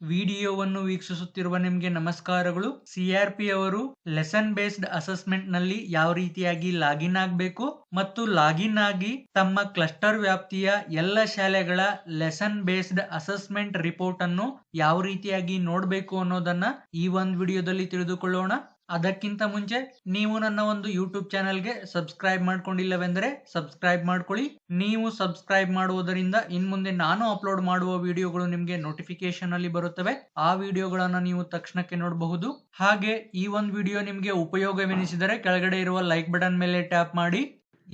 ವಿಡಿಯೋವನ್ನು ವೀಕ್ಷಿಸುತ್ತಿರುವ ನಿಮಗೆ ನಮಸ್ಕಾರಗಳು. ಸಿಆರ್ಪಿ ಅವರು ಲೆಸನ್ ಬೇಸ್ಡ್ ಅಸೆಸ್ಮೆಂಟ್ನಲ್ಲಿ ಯಾವ ರೀತಿಯಾಗಿ ಲಾಗಿನ್ ಆಗಬೇಕು ಮತ್ತು ಲಾಗಿನ್ ಆಗಿ ತಮ್ಮ ಕ್ಲಸ್ಟರ್ ವ್ಯಾಪ್ತಿಯ ಎಲ್ಲ ಶಾಲೆಗಳ ಲೆಸನ್ ಬೇಸ್ಡ್ ಅಸೆಸ್ಮೆಂಟ್ ರಿಪೋರ್ಟ್ ಅನ್ನು ಯಾವ ರೀತಿಯಾಗಿ ನೋಡಬೇಕು ಅನ್ನೋದನ್ನ ಈ ಒಂದು ವಿಡಿಯೋದಲ್ಲಿ ತಿಳಿದುಕೊಳ್ಳೋಣ. ಅದಕ್ಕಿಂತ ಮುಂಚೆ ನೀವು ನನ್ನ ಒಂದು ಯೂಟ್ಯೂಬ್ ಚಾನೆಲ್ಗೆ ಸಬ್ಸ್ಕ್ರೈಬ್ ಮಾಡ್ಕೊಂಡಿಲ್ಲವೆಂದರೆ ಸಬ್ಸ್ಕ್ರೈಬ್ ಮಾಡ್ಕೊಳ್ಳಿ. ನೀವು ಸಬ್ಸ್ಕ್ರೈಬ್ ಮಾಡುವುದರಿಂದ ಇನ್ ಮುಂದೆ ನಾನು ಅಪ್ಲೋಡ್ ಮಾಡುವ ವಿಡಿಯೋಗಳು ನಿಮಗೆ ನೋಟಿಫಿಕೇಶನ್ ಅಲ್ಲಿ ಬರುತ್ತವೆ. ಆ ವಿಡಿಯೋಗಳನ್ನು ನೀವು ತಕ್ಷಣಕ್ಕೆ ನೋಡಬಹುದು. ಹಾಗೆ ಈ ಒಂದು ವಿಡಿಯೋ ನಿಮಗೆ ಉಪಯೋಗವೆನಿಸಿದರೆ ಕೆಳಗಡೆ ಇರುವ ಲೈಕ್ ಬಟನ್ ಮೇಲೆ ಟ್ಯಾಪ್ ಮಾಡಿ.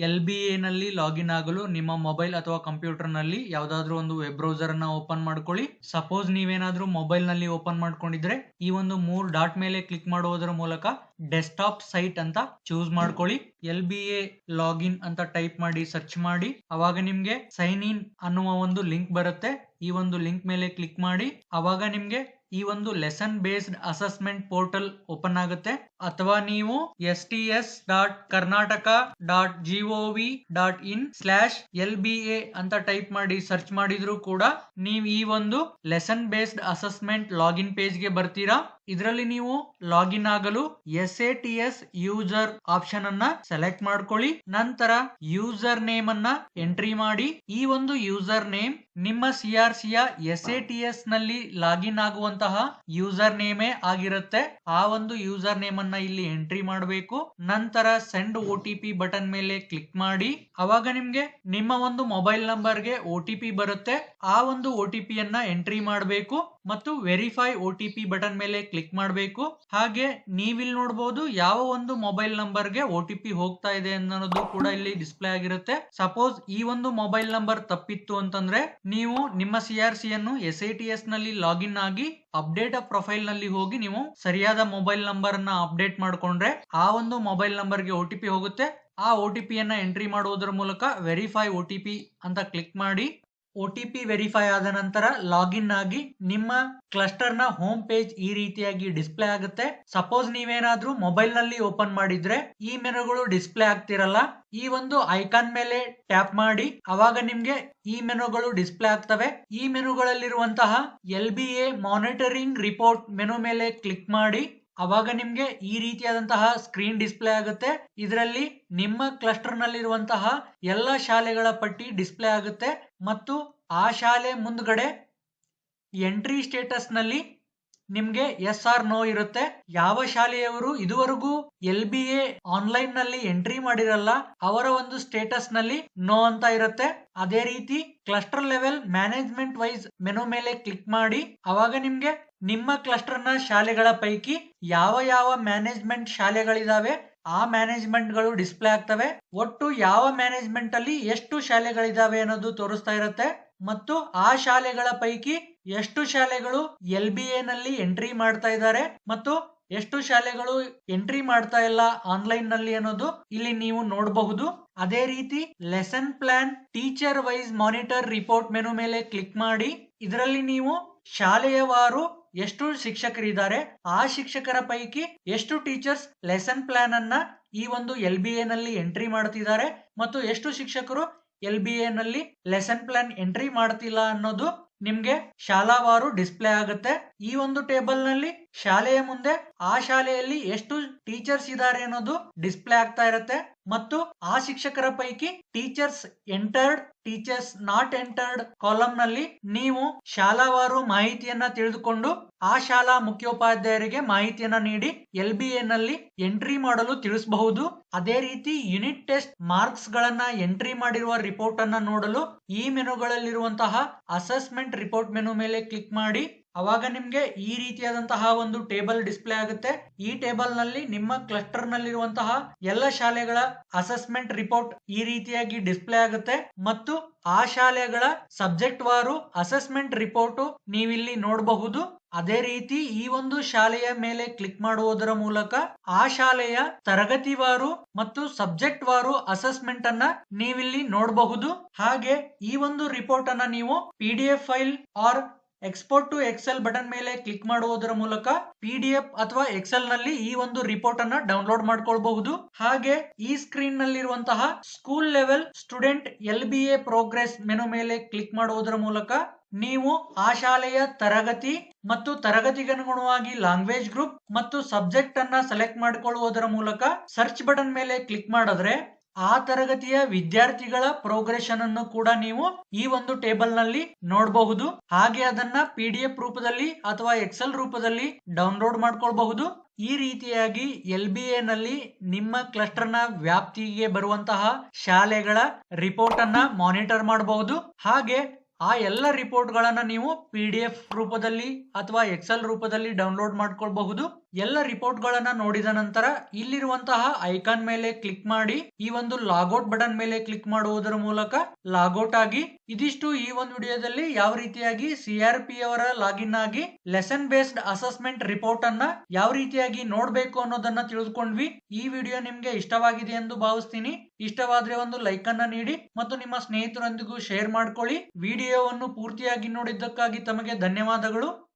ಎಲ್ ಬಿ ಎ ನಲ್ಲಿ ಲಾಗಿನ್ ಆಗಲು ನಿಮ್ಮ ಮೊಬೈಲ್ ಅಥವಾ ಕಂಪ್ಯೂಟರ್ನಲ್ಲಿ ಯಾವ್ದಾದ್ರು ಒಂದು ವೆಬ್ ಬ್ರೌಸರ್ ಅನ್ನ ಓಪನ್ ಮಾಡ್ಕೊಳ್ಳಿ. ಸಪೋಸ್ ನೀವೇನಾದ್ರೂ ಮೊಬೈಲ್ನಲ್ಲಿ ಓಪನ್ ಮಾಡ್ಕೊಂಡಿದ್ರೆ ಈ ಒಂದು ಮೂರ್ ಡಾಟ್ ಮೇಲೆ ಕ್ಲಿಕ್ ಮಾಡುವುದರ ಮೂಲಕ ಡೆಸ್ಕ್ಟಾಪ್ ಸೈಟ್ ಅಂತ ಚೂಸ್ ಮಾಡ್ಕೊಳ್ಳಿ. ಎಲ್ ಬಿ ಎ ಲಾಗಿನ್ ಅಂತ ಟೈಪ್ ಮಾಡಿ, ಸರ್ಚ್ ಮಾಡಿ. ಅವಾಗ ನಿಮ್ಗೆ ಸೈನ್ ಇನ್ ಅನ್ನುವ ಒಂದು ಲಿಂಕ್ ಬರುತ್ತೆ. ಈ ಒಂದು ಲಿಂಕ್ ಮೇಲೆ ಕ್ಲಿಕ್ ಮಾಡಿ. ಅವಾಗ ನಿಮ್ಗೆ ಈ ಒಂದು lesson based assessment portal open ಆಗುತ್ತೆ. ಅಥವಾ ನೀವು S T S dot Karnataka dot G O V dot in slash L B A ಅಂತ ಟೈಪ್ ಮಾಡಿ ಸರ್ಚ್ ಮಾಡಿದ್ರು ಕೂಡ ನೀವು ಈ ಒಂದು ಲೆಸನ್ ಬೇಸ್ಡ್ ಅಸೆಸ್ಮೆಂಟ್ ಲಾಗಿನ್ ಪೇಜ್ಗೆ ಬರ್ತೀರಾ. ಇದರಲ್ಲಿ ನೀವು ಲಾಗಿನ್ ಆಗಲು S A T S user option ಅನ್ನ ಸೆಲೆಕ್ಟ್ ಮಾಡ್ಕೊಳ್ಳಿ. ನಂತರ ಯೂಸರ್ ನೇಮ್ ಅನ್ನ ಎಂಟ್ರಿ ಮಾಡಿ. ಈ ಒಂದು ಯೂಸರ್ ನೇಮ್ ನಿಮ್ಮ ಸಿ ಆರ್ ಸಿಯ ಎಸ್ ಎ ಟಿ ಎಸ್ನಲ್ಲಿ ಲಾಗಿನ್ ಆಗುವಂತಹ ಯೂಸರ್ ನೇಮೇ ಆಗಿರುತ್ತೆ. ಆ ಒಂದು ಯೂಸರ್ ನೇಮ್ ಅನ್ನ ಇಲ್ಲಿ ಎಂಟ್ರಿ ಮಾಡಬೇಕು. ನಂತರ send O T P button ಮೇಲೆ ಕ್ಲಿಕ್ ಮಾಡಿ. ಅವಾಗ ನಿಮ್ಗೆ ನಿಮ್ಮ ಒಂದು ಮೊಬೈಲ್ ನಂಬರ್ಗೆ ಒ ಟಿ ಪಿ ಬರುತ್ತೆ. ಆ ಒಂದು ಒ ಟಿ ಪಿ ಅನ್ನ ಎಂಟ್ರಿ ಮಾಡಬೇಕು. ಮತ್ತು verify O T P button ಮೇಲೆ ಕ್ಲಿಕ್ ಮಾಡಬೇಕು. ಹಾಗೆ ನೀವಿಲ್ಲಿ ನೋಡಬಹುದು ಯಾವ ಒಂದು ಮೊಬೈಲ್ ನಂಬರ್ಗೆ ಒ ಟಿ ಪಿ ಹೋಗ್ತಾ ಇದೆ ಅನ್ನೋದು ಕೂಡ ಇಲ್ಲಿ ಡಿಸ್ಪ್ಲೇ ಆಗಿರುತ್ತೆ. ಸಪೋಸ್ ಈ ಒಂದು ಮೊಬೈಲ್ ನಂಬರ್ ತಪ್ಪಿತ್ತು ಅಂತಂದ್ರೆ ನೀವು ನಿಮ್ಮ ಸಿ ಆರ್ ಸಿ ಅನ್ನು ಎಸ್ ಐ ಟಿ ಎಸ್ನಲ್ಲಿ ಲಾಗಿನ್ ಆಗಿ ಅಪ್ಡೇಟ್ ಪ್ರೊಫೈಲ್ನಲ್ಲಿ ಹೋಗಿ ನೀವು ಸರಿಯಾದ ಮೊಬೈಲ್ ನಂಬರ್ ಅನ್ನ ಅಪ್ಡೇಟ್ ಮಾಡ್ಕೊಂಡ್ರೆ ಆ ಒಂದು ಮೊಬೈಲ್ ನಂಬರ್ಗೆ ಒ ಟಿ ಪಿ ಹೋಗುತ್ತೆ. ಆ ಒ ಟಿ ಪಿ ಅನ್ನ ಎಂಟ್ರಿ ಮಾಡುವುದರ ಮೂಲಕ ವೆರಿಫೈ ಒ ಟಿ ಪಿ ಅಂತ ಕ್ಲಿಕ್ ಮಾಡಿ. ಒ ಟಿ ಪಿ ವೆರಿಫೈ ಆದ ನಂತರ ಲಾಗಿನ್ ಆಗಿ ನಿಮ್ಮ ಕ್ಲಸ್ಟರ್ನ ಹೋಮ್ ಪೇಜ್ ಈ ರೀತಿಯಾಗಿ ಡಿಸ್ಪ್ಲೇ ಆಗುತ್ತೆ. ಸಪೋಸ್ ನೀವೇನಾದ್ರೂ ಮೊಬೈಲ್ನಲ್ಲಿ ಓಪನ್ ಮಾಡಿದ್ರೆ ಈ ಮೆನುಗಳು ಡಿಸ್ಪ್ಲೇ ಆಗ್ತಿರಲ್ಲ. ಈ ಒಂದು ಐಕಾನ್ ಮೇಲೆ ಟ್ಯಾಪ್ ಮಾಡಿ, ಅವಾಗ ನಿಮ್ಗೆ ಈ ಮೆನುಗಳು ಡಿಸ್ಪ್ಲೇ ಆಗ್ತವೆ. ಈ ಮೆನುಗಳಲ್ಲಿರುವಂತಹ L B A monitoring report menu ಮೇಲೆ ಕ್ಲಿಕ್ ಮಾಡಿ ಅವಾಗ ನಿಮ್ಗೆ ಈ ರೀತಿಯಾದಂತಹ ಸ್ಕ್ರೀನ್ ಡಿಸ್ಪ್ಲೇ ಆಗುತ್ತೆ. ಇದರಲ್ಲಿ ನಿಮ್ಮ ಕ್ಲಸ್ಟರ್ ನಲ್ಲಿರುವಂತಹ ಎಲ್ಲ ಶಾಲೆಗಳ ಪಟ್ಟಿ ಡಿಸ್ಪ್ಲೇ ಆಗುತ್ತೆ. ಮತ್ತು ಆ ಶಾಲೆ ಮುಂದ್ಗಡೆ ಎಂಟ್ರಿ ಸ್ಟೇಟಸ್ನಲ್ಲಿ ನಿಮ್ಗೆ ಎಸ್ ಆರ್ ನೋ ಇರುತ್ತೆ. ಯಾವ ಶಾಲೆಯವರು ಇದುವರೆಗೂ ಎಲ್ ಬಿ ಎ ಆನ್ಲೈನ್ನಲ್ಲಿ ಎಂಟ್ರಿ ಮಾಡಿರಲ್ಲ, ಅವರ ಒಂದು ಸ್ಟೇಟಸ್ನಲ್ಲಿ ನೋ ಅಂತ ಇರುತ್ತೆ. ಅದೇ ರೀತಿ cluster level management wise menu ಮೇಲೆ ಕ್ಲಿಕ್ ಮಾಡಿ, ಅವಾಗ ನಿಮ್ಗೆ ನಿಮ್ಮ ಕ್ಲಸ್ಟರ್ನ ಶಾಲೆಗಳ ಪೈಕಿ ಯಾವ ಯಾವ ಮ್ಯಾನೇಜ್ಮೆಂಟ್ ಶಾಲೆಗಳಿದಾವೆ, ಆ ಮ್ಯಾನೇಜ್ಮೆಂಟ್ಗಳು ಡಿಸ್ಪ್ಲೇ ಆಗ್ತವೆ, ಒಟ್ಟು ಯಾವ ಮ್ಯಾನೇಜ್ಮೆಂಟ್ ಅಲ್ಲಿ ಎಷ್ಟು ಶಾಲೆಗಳಿದಾವೆ ಅನ್ನೋದು ತೋರಿಸ್ತಾ ಇರುತ್ತೆ. ಮತ್ತು ಆ ಶಾಲೆಗಳ ಪೈಕಿ ಎಷ್ಟು ಶಾಲೆಗಳು ಎಲ್ ಬಿ ಎ ನಲ್ಲಿ ಎಂಟ್ರಿ ಮಾಡ್ತಾ ಇದ್ದಾರೆ ಮತ್ತು ಎಷ್ಟು ಶಾಲೆಗಳು ಎಂಟ್ರಿ ಮಾಡ್ತಾ ಇಲ್ಲ ಆನ್ಲೈನ್ನಲ್ಲಿ ಅನ್ನೋದು ಇಲ್ಲಿ ನೀವು ನೋಡಬಹುದು. ಅದೇ ರೀತಿ lesson plan teacher wise monitor report menu ಮೇಲೆ ಕ್ಲಿಕ್ ಮಾಡಿ. ಇದರಲ್ಲಿ ನೀವು ಶಾಲೆಯವಾರು ಎಷ್ಟು ಶಿಕ್ಷಕರಿದ್ದಾರೆ. ಆ ಶಿಕ್ಷಕರ ಪೈಕಿ ಎಷ್ಟು ಟೀಚರ್ಸ್ ಲೆಸನ್ ಪ್ಲಾನ್ ಅನ್ನ ಈ ಒಂದು ಎಲ್ ಬಿ ಎ ನಲ್ಲಿ ಎಂಟ್ರಿ ಮಾಡ್ತಿದ್ದಾರೆ ಮತ್ತು ಎಷ್ಟು ಶಿಕ್ಷಕರು ಎಲ್ ಬಿ ಎ ನಲ್ಲಿ ಲೆಸನ್ ಪ್ಲಾನ್ ಎಂಟ್ರಿ ಮಾಡ್ತಿಲ್ಲ ಅನ್ನೋದು ನಿಮ್ಗೆ ಶಾಲಾವಾರು ಡಿಸ್ಪ್ಲೇ ಆಗುತ್ತೆ. ಈ ಒಂದು ಟೇಬಲ್ನಲ್ಲಿ ಶಾಲೆಯ ಮುಂದೆ ಆ ಶಾಲೆಯಲ್ಲಿ ಎಷ್ಟು ಟೀಚರ್ಸ್ ಇದ್ದಾರೆ ಅನ್ನೋದು ಡಿಸ್ಪ್ಲೇ ಆಗ್ತಾ ಇರುತ್ತೆ. ಮತ್ತು ಆ ಶಿಕ್ಷಕರ ಪೈಕಿ teachers entered, teachers not entered ಕಾಲಮ್ನಲ್ಲಿ ನೀವು ಶಾಲಾವಾರು ಮಾಹಿತಿಯನ್ನ ತಿಳಿದುಕೊಂಡು ಆ ಶಾಲಾ ಮುಖ್ಯೋಪಾಧ್ಯಾಯರಿಗೆ ಮಾಹಿತಿಯನ್ನ ನೀಡಿ ಎಲ್ ಬಿ ಎ ನಲ್ಲಿ ಎಂಟ್ರಿ ಮಾಡಲು ತಿಳಿಸಬಹುದು. ಅದೇ ರೀತಿ ಯುನಿಟ್ ಟೆಸ್ಟ್ ಮಾರ್ಕ್ಸ್ ಗಳನ್ನ ಎಂಟ್ರಿ ಮಾಡಿರುವ ರಿಪೋರ್ಟ್ ಅನ್ನ ನೋಡಲು ಈ ಮೆನುಗಳಲ್ಲಿರುವಂತಹ ಅಸೆಸ್ಮೆಂಟ್ ರಿಪೋರ್ಟ್ ಮೆನು ಮೇಲೆ ಕ್ಲಿಕ್ ಮಾಡಿ ಅವಾಗ ನಿಮ್ಗೆ ಈ ರೀತಿಯಾದಂತಹ ಒಂದು ಟೇಬಲ್ ಡಿಸ್ಪ್ಲೇ ಆಗುತ್ತೆ. ಈ ಟೇಬಲ್ನಲ್ಲಿ ನಿಮ್ಮ ಕ್ಲಸ್ಟರ್ ನಲ್ಲಿರುವಂತಹ ಎಲ್ಲ ಶಾಲೆಗಳ ಅಸೆಸ್ಮೆಂಟ್ ರಿಪೋರ್ಟ್ ಈ ರೀತಿಯಾಗಿ ಡಿಸ್ಪ್ಲೇ ಆಗುತ್ತೆ. ಮತ್ತು ಆ ಶಾಲೆಗಳ ಸಬ್ಜೆಕ್ಟ್ ವಾರು ಅಸೆಸ್ಮೆಂಟ್ ರಿಪೋರ್ಟ್ ನೀವಿಲ್ಲಿ ನೋಡಬಹುದು. ಅದೇ ರೀತಿ ಈ ಒಂದು ಶಾಲೆಯ ಮೇಲೆ ಕ್ಲಿಕ್ ಮಾಡುವುದರ ಮೂಲಕ ಆ ಶಾಲೆಯ ತರಗತಿವಾರು ಮತ್ತು ಸಬ್ಜೆಕ್ಟ್ ವಾರು ಅಸೆಸ್ಮೆಂಟ್ ಅನ್ನ ನೀವಿಲ್ಲಿ ನೋಡಬಹುದು. ಹಾಗೆ ಈ ಒಂದು ರಿಪೋರ್ಟ್ ಅನ್ನ ನೀವು P D F file or export to excel button ಮೇಲೆ ಕ್ಲಿಕ್ ಮಾಡುವುದರ ಮೂಲಕ ಪಿ ಡಿ ಎಫ್ ಅಥವಾ ಎಕ್ಸೆಲ್ನಲ್ಲಿ ಈ ಒಂದು ರಿಪೋರ್ಟ್ ಅನ್ನ ಡೌನ್ಲೋಡ್ ಮಾಡ್ಕೊಳ್ಬಹುದು. ಹಾಗೆ ಈ screen ನಲ್ಲಿರುವಂತಹ school level student L B A progress menu ಮೇಲೆ ಕ್ಲಿಕ್ ಮಾಡುವುದರ ಮೂಲಕ ನೀವು ಆ ಶಾಲೆಯ ತರಗತಿ ಮತ್ತು ತರಗತಿಗನುಗುಣವಾಗಿ ಲ್ಯಾಂಗ್ವೇಜ್ ಗ್ರೂಪ್ ಮತ್ತು ಸಬ್ಜೆಕ್ಟ್ ಅನ್ನ ಸೆಲೆಕ್ಟ್ ಮಾಡಿಕೊಳ್ಳುವುದರ ಮೂಲಕ ಸರ್ಚ್ ಬಟನ್ ಮೇಲೆ ಕ್ಲಿಕ್ ಮಾಡಿದ್ರೆ ಆ ತರಗತಿಯ ವಿದ್ಯಾರ್ಥಿಗಳ ಪ್ರೋಗ್ರೆಷನ್ ಅನ್ನು ಕೂಡ ನೀವು ಈ ಒಂದು ಟೇಬಲ್ನಲ್ಲಿ ನೋಡಬಹುದು. ಹಾಗೆ ಅದನ್ನ ಪಿ ಡಿ ಎಫ್ ರೂಪದಲ್ಲಿ ಅಥವಾ ಎಕ್ಸೆಲ್ ರೂಪದಲ್ಲಿ ಡೌನ್ಲೋಡ್ ಮಾಡ್ಕೊಳ್ಬಹುದು. ಈ ರೀತಿಯಾಗಿ ಎಲ್ ಬಿ ಎ ನಲ್ಲಿ ನಿಮ್ಮ ಕ್ಲಸ್ಟರ್ ವ್ಯಾಪ್ತಿಗೆ ಬರುವಂತಹ ಶಾಲೆಗಳ ರಿಪೋರ್ಟ್ ಅನ್ನ ಮಾನಿಟರ್ ಮಾಡಬಹುದು. ಹಾಗೆ ಆ ಎಲ್ಲ ರಿಪೋರ್ಟ್ ಗಳನ್ನ ನೀವು ಪಿ ಡಿ ಎಫ್ ರೂಪದಲ್ಲಿ ಅಥವಾ ಎಕ್ಸೆಲ್ ರೂಪದಲ್ಲಿ ಡೌನ್ಲೋಡ್ ಮಾಡ್ಕೊಳ್ಬಹುದು. ಎಲ್ಲ ರಿಪೋರ್ಟ್ ಗಳನ್ನ ನೋಡಿದ ನಂತರ ಇಲ್ಲಿರುವಂತಹ ಐಕಾನ್ ಮೇಲೆ ಕ್ಲಿಕ್ ಮಾಡಿ ಈ ಒಂದು ಲಾಗೌಟ್ ಬಟನ್ ಮೇಲೆ ಕ್ಲಿಕ್ ಮಾಡುವುದರ ಮೂಲಕ ಲಾಗೌಟ್ ಆಗಿ ಇದಿಷ್ಟು ಈ ಒಂದು ವಿಡಿಯೋದಲ್ಲಿ ಯಾವ ರೀತಿಯಾಗಿ ಸಿ ಆರ್ ಪಿ ಅವರ ಲಾಗಿನ್ ಆಗಿ ಲೆಸನ್ ಬೇಸ್ಡ್ ಅಸೆಸ್ಮೆಂಟ್ ರಿಪೋರ್ಟ್ ಅನ್ನ ಯಾವ ರೀತಿಯಾಗಿ ನೋಡ್ಬೇಕು ಅನ್ನೋದನ್ನ ತಿಳಿದುಕೊಂಡ್ವಿ. ಈ ವಿಡಿಯೋ ನಿಮ್ಗೆ ಇಷ್ಟವಾಗಿದೆ ಎಂದು ಭಾವಿಸ್ತೀನಿ. ಇಷ್ಟವಾದ್ರೆ ಒಂದು ಲೈಕ್ ಅನ್ನ ನೀಡಿ ಮತ್ತು ನಿಮ್ಮ ಸ್ನೇಹಿತರೊಂದಿಗೂ ಶೇರ್ ಮಾಡ್ಕೊಳ್ಳಿ. ವಿಡಿಯೋವನ್ನು ಪೂರ್ತಿಯಾಗಿ ನೋಡಿದ್ದಕ್ಕಾಗಿ ತಮಗೆ ಧನ್ಯವಾದಗಳು.